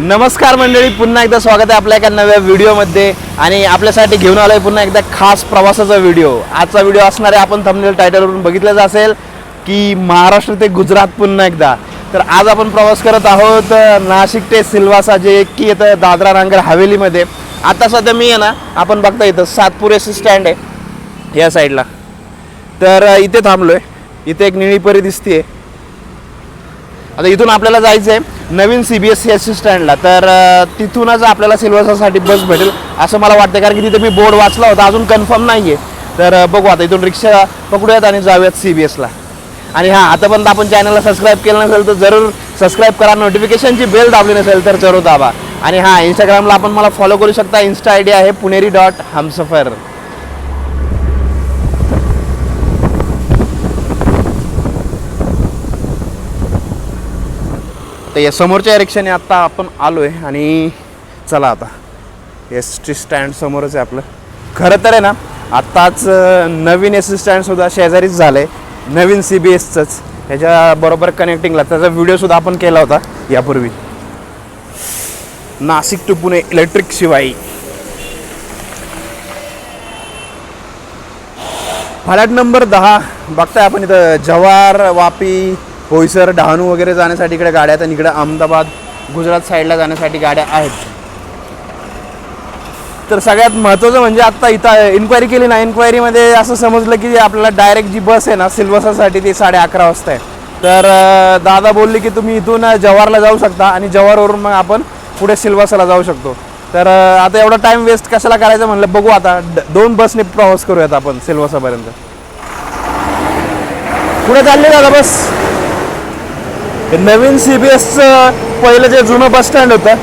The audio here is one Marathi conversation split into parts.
नमस्कार मंडळी पुन्हा एकदा स्वागत आहे आपल्या एका नव्या व्हिडिओमध्ये. आणि आपल्यासाठी घेऊन आलोय पुन्हा एकदा खास प्रवासाचा व्हिडिओ. आजचा व्हिडिओ असणार आहे आपण थंबनेल टायटलवरून बघितलंच असेल की महाराष्ट्र ते गुजरात पुन्हा एकदा. तर आज आपण प्रवास करत आहोत नाशिक ते सिल्वासा जे की येतं दादरा नांगर हवेलीमध्ये. आता सध्या मी आहे ना आपण बघता इथं सातपुरे स्टँड आहे या साईडला तर इथे थांबलो आहे इथे एक निळी परी दिसतीये. आता इथून आपल्याला जायचं आहे नवीन C B S C S C स्टँडला तर तिथूनच आपल्याला सिल्वासासाठी बस भेटेल असं मला वाटतं कारण की तिथे मी बोर्ड वाचला होता अजून कन्फर्म नाही आहे तर बघू आता इथून रिक्षा पकडूयात आणि जाऊयात सी बी एसला आणि हां आतापर्यंत आपण चॅनलला सबस्क्राईब केलं नसेल तर जरूर सबस्क्राईब करा. नोटिफिकेशनची बेल दाबली नसेल तर जरूर दाबा. आणि हां इंस्टाग्रामला आपण मला फॉलो करू शकता. इन्स्टा आय डी आहे पुणेरी डॉट हमसफर. तर या समोरच्या रिक्षाने आत्ता आपण आलो आहे आणि चला आता. एस टी स्टँड समोरच आहे आपलं. खरं तर आहे ना आत्ताच नवीन एस टी स्टँडसुद्धा शेजारीच झालं आहे नवीन सी बी एसचंच ह्याच्याबरोबर कनेक्टिंगला त्याचा व्हिडिओसुद्धा आपण केला होता यापूर्वी. Nashik to Pune electric Shivai. Flat number दहा. बघताय आपण इथं जव्हार वापी होयसर डहाणू वगैरे जाण्यासाठी इकडे गाड्या आहेत आणि इकडे अहमदाबाद गुजरात साईडला जाण्यासाठी गाड्या आहेत. तर सगळ्यात महत्त्वाचं म्हणजे आत्ता इथं इन्क्वायरी केली ना इन्क्वायरीमध्ये असं समजलं की आपल्याला डायरेक्ट जी बस आहे ना सिल्वसासाठी ती साडे अकरा वाजता आहे. तर दादा बोलले की तुम्ही इथून जव्हारला जाऊ शकता आणि जव्हारवरून मग आपण पुढे सिल्वासाला जाऊ शकतो. तर आता एवढा टाइम वेस्ट कशाला करायचं म्हणलं बघू आता दोन बसने प्रवास करूयात आपण सिल्वासापर्यंत. पुढे चालले दादा बस. नवीन सी बी एसचं पहिलं जे जुनं बसस्टँड होतं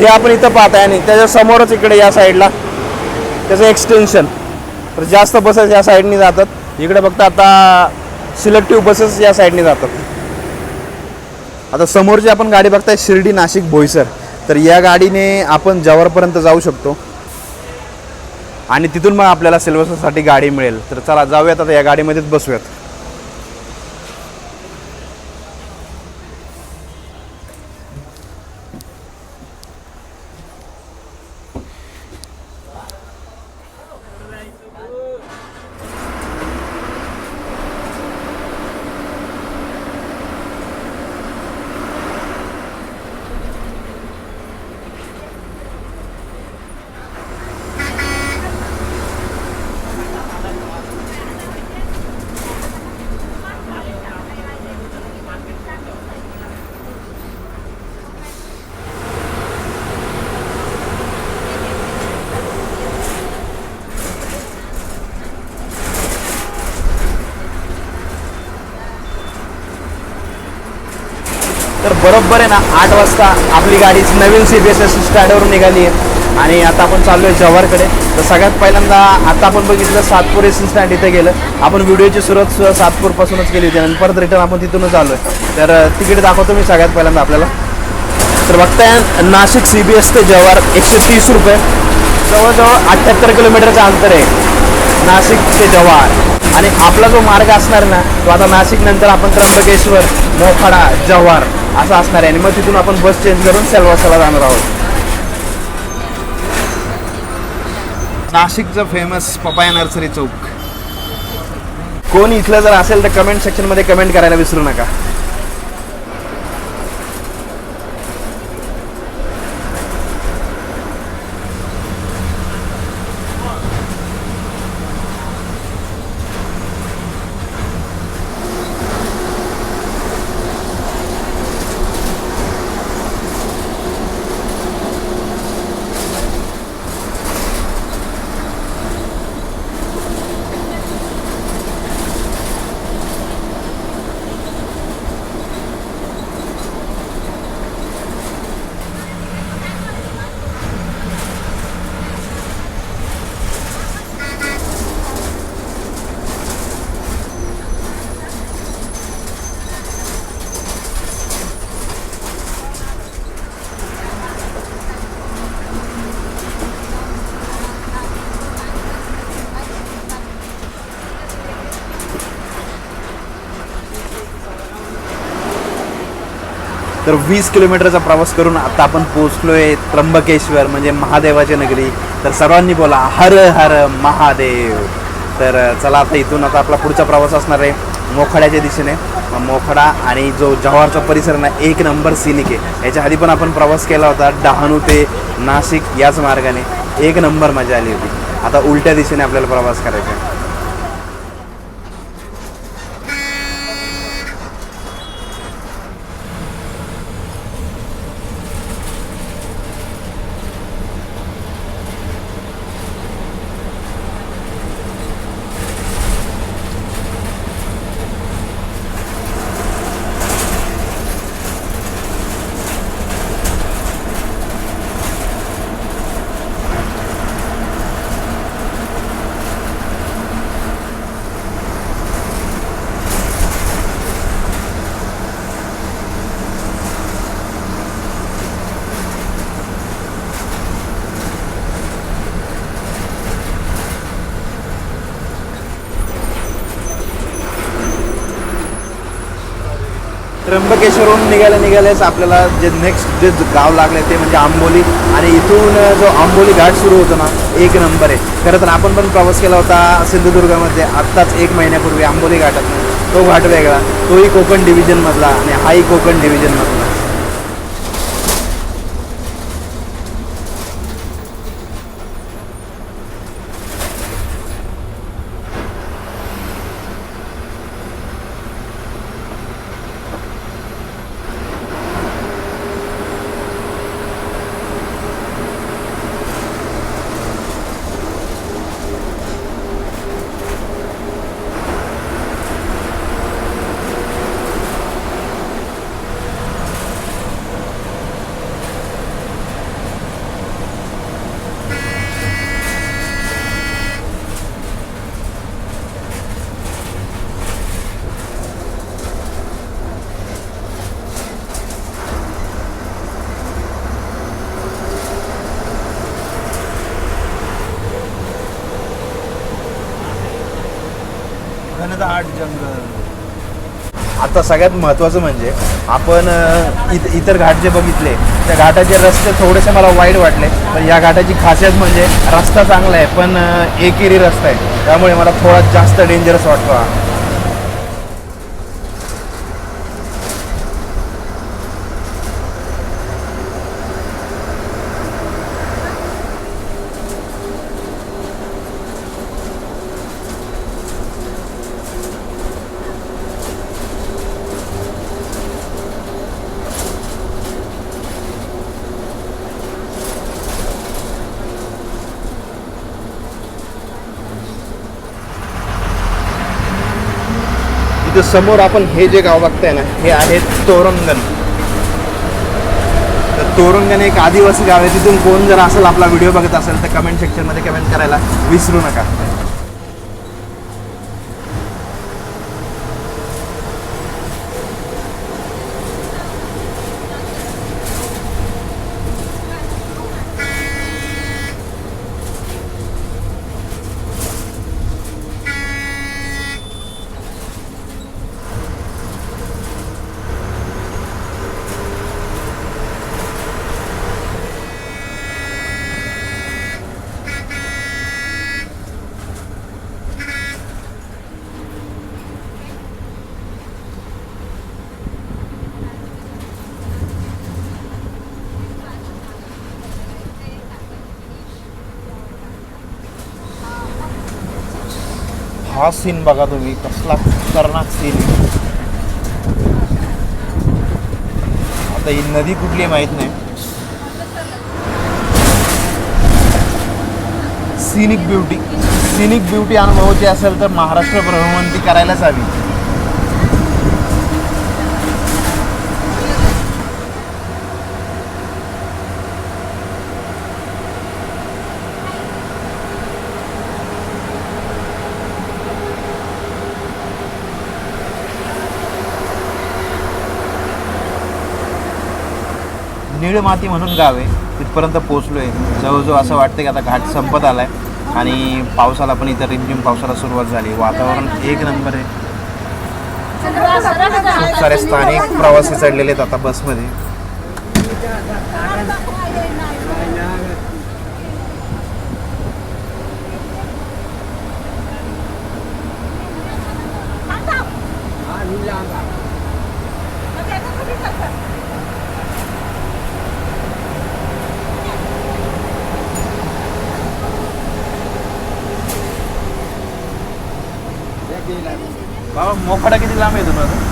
ते आपण इथं पाहताय. आणि त्याच्या समोरच इकडे या साईडला त्याचं एक्सटेन्शन तर जास्त बसेस या साईडनी जातात. इकडे फक्त आता सिलेक्टिव्ह बसेस या साईडनी जातात. आता समोरची आपण गाडी बघताय शिर्डी नाशिक बोईसर. तर या गाडीने आपण जवळपर्यंत जाऊ शकतो. आणि तिथून मग आपल्याला सिलेबससाठी गाडी मिळेल. तर चला जाऊयात आता या गाडीमध्येच बसूयात. बरोबर आहे ना आठ वाजता आपली गाडी नवीन सी बी एस एस स्टँडवरून निघाली आहे. आणि आता आपण चाललो आहे जव्हारकडे. तर सगळ्यात पहिल्यांदा आता आपण बघितलं सातपूर एस स्टँड इथे गेलं. आपण व्हिडिओची सुरुवात सातपूरपासूनच केली होती आणि परत रिटर्न आपण तिथूनच आलो आहे तर तिकीट दाखवतो मी सगळ्यात पहिल्यांदा आपल्याला. तर बघताय नाशिक सी बी एस ते जव्हार एकशे तीस रुपये. जवळजवळ अठ्ठ्याहत्तर किलोमीटरचं अंतर आहे. नाशिक ते जव्हार. आणि आपला जो मार्ग असणार ना तो आता नाशिक नंतर आपण त्र्यंबकेश्वर मोखाडा जव्हार असा असणार आहे. आणि मग तिथून आपण बस चेंज करून सेलवासाला जाणार आहोत. नाशिकचं फेमस पपाया नर्सरी चौक. कोण इथलं जर असेल तर कमेंट सेक्शनमध्ये कमेंट करायला विसरू नका. तर वीस किलोमीटरचा प्रवास करून आता आपण पोचलोय त्र्यंबकेश्वर म्हणजे महादेवाची नगरी. तर सर्वांनी बोला हर हर महादेव. तर चला आता इथून आता आपला पुढचा प्रवास असणार आहे मोखाड्याच्या दिशेने. मोखडा आणि जो जव्हारचा परिसर ना एक नंबर सिनिक आहे. याच्या आधी पण आपण प्रवास केला होता डहाणू ते नाशिक याच मार्गाने. एक नंबर मजा आली होती. आता उलट्या दिशेने आपल्याला प्रवास करायचा आहे. त्र्यंबकेश्वरहून निघायला निघाल्याच आपल्याला जे नेक्स्ट जे गाव लागले ते म्हणजे आंबोली. आणि इथून जो आंबोली घाट सुरू होतो ना एक नंबर आहे. खरं तर आपण पण प्रवास केला होता सिंधुदुर्गामध्ये. आत्ताच एक महिन्यापूर्वी आंबोली घाटात तो घाट वेगळा. तोही कोकण डिव्हिजनमधला आणि हाही कोकण डिव्हिजनमधला आता सगळ्यात महत्त्वाचं म्हणजे आपण इत इतर घाट जे बघितले त्या घाटाचे रस्ते थोडेसे मला वाईट वाटले पण या घाटाची खासियत म्हणजे रस्ता चांगला आहे पण एकेरी रस्ता आहे. त्यामुळे मला थोडा जास्त डेंजरस वाटतो हा. इथं समोर आपण हे जे गाव बघताय ना हे आहे तोरंगण. तर तोरंगण एक आदिवासी गाव आहे. तिथून कोण जर असेल आपला व्हिडिओ बघत असेल तर कमेंट सेक्शनमध्ये कमेंट करायला विसरू नका. हा सीन बघा तुम्ही कसला खतरनाक सीन आता ही नदी कुठली आहे नाही. सिनिक ब्युटी सिनिक ब्युटी अनुभवायची असेल तर महाराष्ट्र भ्रमंती करायलाच हवी. निळ माती म्हणून गाव आहे. तिथपर्यंत पोहोचलो आहे जवळजवळ असं वाटतं की आता घाट संपत आला आहे आणि पावसाला पण इथं रिमझिम पावसाला सुरुवात झाली. वातावरण एक नंबर आहे. खूप सारे स्थानिक प्रवासी चढलेले आहेत आता बसमध्ये. बाबा मोखाडा किती लांब आहे तुम्हाला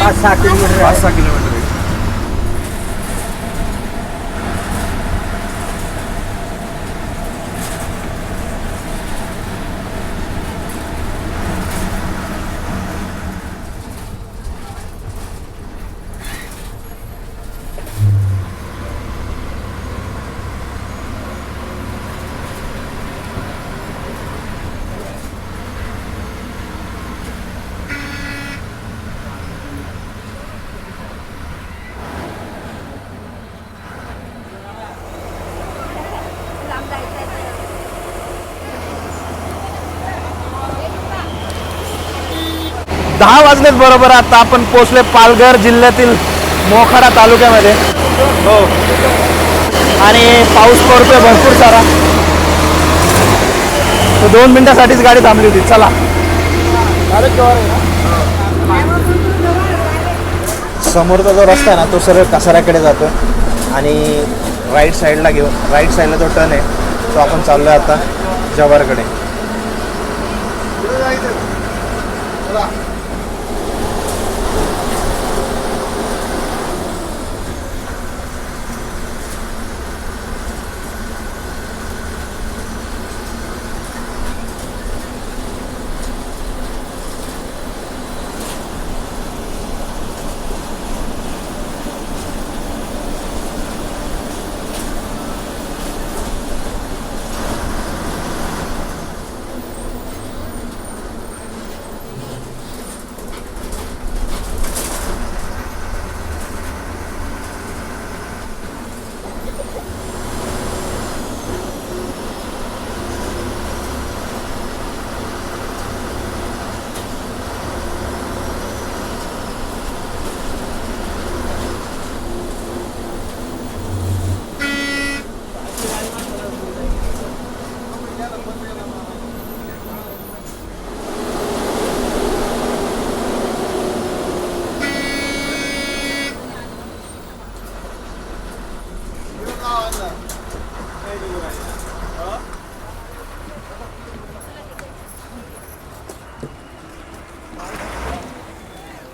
पाच सहा किलोमीटर पाच सहा किलोमीटर. दहा वाजलेत बरोबर आता आपण पोचले पालघर जिल्ह्यातील मोखाडा तालुक्यामध्ये. हो. आणि पाऊस पडतोय भरपूर सारा. दोन मिनिटासाठीच गाडी थांबली होती. चला. समोरचा जो रस्ता आहे ना तो सरळ कसाऱ्याकडे जातो आणि राईट साईडला घेऊ राईट साईडला जो टर्न आहे तो आपण चाललो आता जवारकडे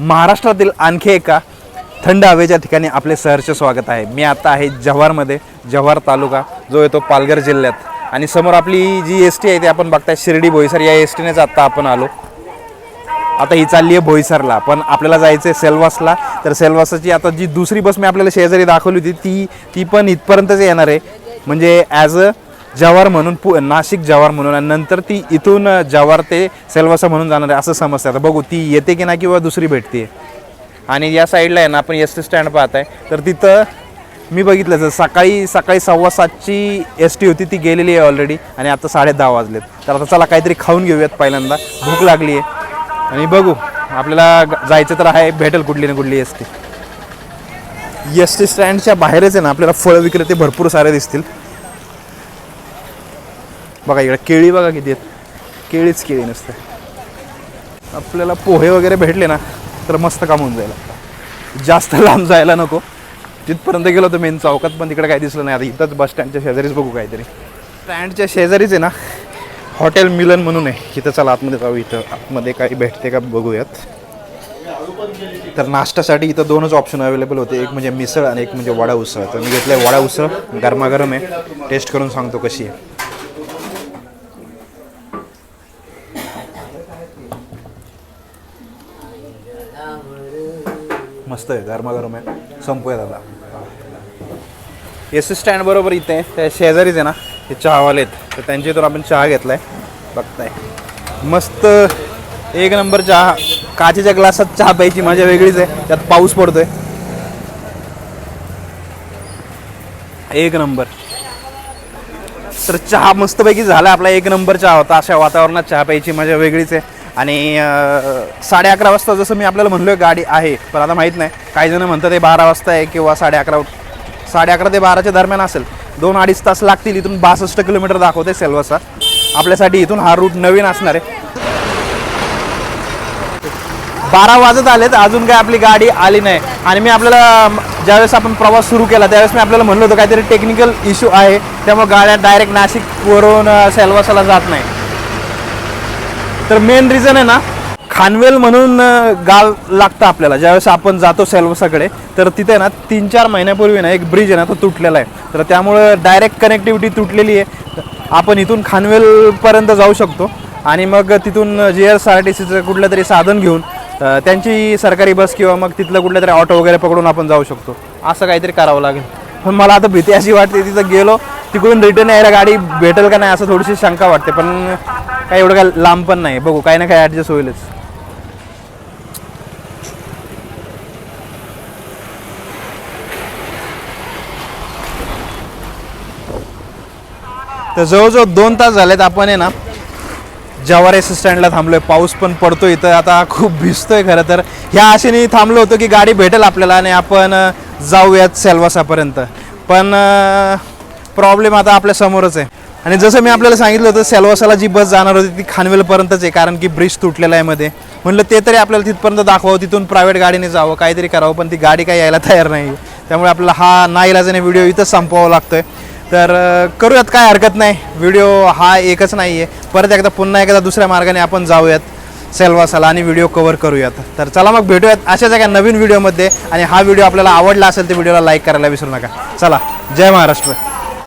महाराष्ट्रातील आणखी एका थंड हवेच्या ठिकाणी आपले सहर्ष स्वागत आहे. मी आता आहे जव्हारमध्ये जव्हार तालुका जो येतो पालघर जिल्ह्यात. आणि समोर आपली जी एस टी आहे ती आपण बघताय शिर्डी भोईसर या एस टीनेच आत्ता आपण आलो. आता ही चालली आहे भोईसरला पण आपल्याला जायचं आहे सेलवासला. तर सेलवासाची आता जी दुसरी बस मी आपल्याला शेजारी दाखवली होती ती ती पण इथपर्यंतच येणार आहे. म्हणजे ॲज अ जवार म्हणून पु नाशिक जवार म्हणून आणि नंतर ती इथून जवार ते सेल्वासा म्हणून जाणार आहे असं समजतं आता बघू ती येते की नाही किंवा दुसरी भेटते आणि या साईडला आहे ना आपण एस टी स्टँड पाहत आहे तर तिथं मी बघितलं जर सकाळी सकाळी सव्वा सातची एस टी होती ती गेलेली आहे ऑलरेडी आणि आता साडे दहा वाजलेत. तर आता चला काहीतरी खाऊन घेऊयात पहिल्यांदा. भूक लागली आहे. आणि बघू आपल्याला जायचं तर आहे भेटेल कुठली ना कुठली एस टी एस टी स्टँडच्या बाहेरच आहे ना आपल्याला फळ विक्रेते भरपूर सारे दिसतील. बघा इकडे केळी बघा किती आहेत. केळीच केळी नसते. आपल्याला पोहे वगैरे भेटले ना तर मस्त काम होऊन जाईल जास्त लांब जायला नको. तिथपर्यंत गेलो तर मेन चौकात पण तिकडे काही दिसलं नाही. आता इथंच बस स्टँडच्या शेजारीच बघू काहीतरी. स्टँडच्या शेजारीच आहे ना हॉटेल मिलन म्हणून आहे. इथं चला आतमध्ये जाऊ. इथं आतमध्ये काही भेटते का बघूयात. तर नाश्त्यासाठी इथं दोनच ऑप्शन अवेलेबल होते. एक म्हणजे मिसळ आणि एक म्हणजे वडा उसळ. तर मी घेतलं आहे वडा उसळ गरमागरम आहे. टेस्ट करून सांगतो कशी आहे. मस्त आहे गरमागरम आहे. संपूया दादा. एस स्टँड बरोबर इथे आहे, त्या शेजारीच आहे ना हे चहावाले आहेत. तर त्यांच्या इथून आपण चहा घेतलाय. बघताय. मस्त एक नंबर चहा. काचेच्या ग्लासात चहा प्यायची मजा वेगळीच आहे. त्यात पाऊस पडतोय. एक नंबर. तर चहा मस्तपैकी झाला आपला एक नंबर चहा होता. अशा वातावरणात चहा प्यायची मजा वेगळीच आहे. आणि साडे अकरा वाजता जसं मी आपल्याला म्हणलो गाडी आहे पण आता माहीत नाही. काही जण म्हणतात ते बारा वाजता आहे किंवा साडे अकरा साडे अकरा ते बाराच्या दरम्यान असेल. दोन अडीच तास लागतील इथून बासष्ट किलोमीटर दाखवते सेल्वासा आपल्यासाठी इथून हा रूट नवीन असणार आहे. बारा वाजत आलेत अजून काय आपली गाडी आली नाही. आणि मी आपल्याला ज्यावेळेस आपण प्रवास सुरू केला त्यावेळेस मी आपल्याला म्हणलं होतं काहीतरी टेक्निकल इश्यू आहे. त्यामुळे गाड्या डायरेक्ट नाशिकवरून अ, सेल्वासाला जात नाही. तर मेन रिझन आहे ना खानवेल म्हणून गाव लागतं आपल्याला. ज्यावेळेस आपण जातो सेल्वसाकडे तर तिथे ना तीन चार महिन्यापूर्वी ना एक ब्रिज आहे ना तो तुटलेला आहे. तर त्यामुळं डायरेक्ट कनेक्टिव्हिटी तुटलेली आहे. आपण इथून खानवेलपर्यंत जाऊ शकतो. आणि मग तिथून जी एस आर टी सीचं कुठलं तरी साधन घेऊन त्यांची सरकारी बस किंवा मग तिथलं कुठलं तरी ऑटो वगैरे पकडून आपण जाऊ शकतो. असं काहीतरी करावं लागेल. पण मला आता भीती अशी वाटते तिथं गेलो तिकडून रिटर्न यायला गाडी भेटेल का नाही असं थोडीशी शंका वाटते. पण काही एवढं काय लांब पण नाही. बघू काही ना काही ॲडजस्ट होईलच. तर जवळजवळ दोन तास झालेत आपण आहे ना जवार एस स्टँडला थांबलोय. पाऊस पण पडतो इथं. आता खूप भिजतोय खरं तर. ह्या आशेने थांबलो होतो की गाडी भेटेल आपल्याला आणि आपण जाऊयात सेल्वासापर्यंत. पण प्रॉब्लेम आता आपल्या समोरच आहे. आणि जसं मी आपल्याला सांगितलं होतं सेलवासाला जी बस जाणार होती ती खानवेलपर्यंतच आहे कारण की ब्रिज तुटलेला आहे मध्ये. म्हणलं ते तरी आपल्याला तिथपर्यंत दाखवावं तिथून प्रायव्हेट गाडीने जावं काहीतरी करावं पण ती गाडी काही यायला तयार नाही त्यामुळे आपल्याला हा नाईलाजाने व्हिडिओ इथंच संपवावा लागतोय. तर करूयात काय हरकत नाही. व्हिडिओ हा एकच नाही आहे परत एकदा पुन्हा एकदा दुसऱ्या मार्गाने आपण जाऊयात सेल्वासाला आणि व्हिडिओ कव्हर करूयात. तर चला मग भेटूयात अशाच एका नवीन व्हिडिओमध्ये आणि हा व्हिडिओ आपल्याला आवडला असेल तर व्हिडिओला लाईक करायला विसरू नका. चला जय महाराष्ट्र.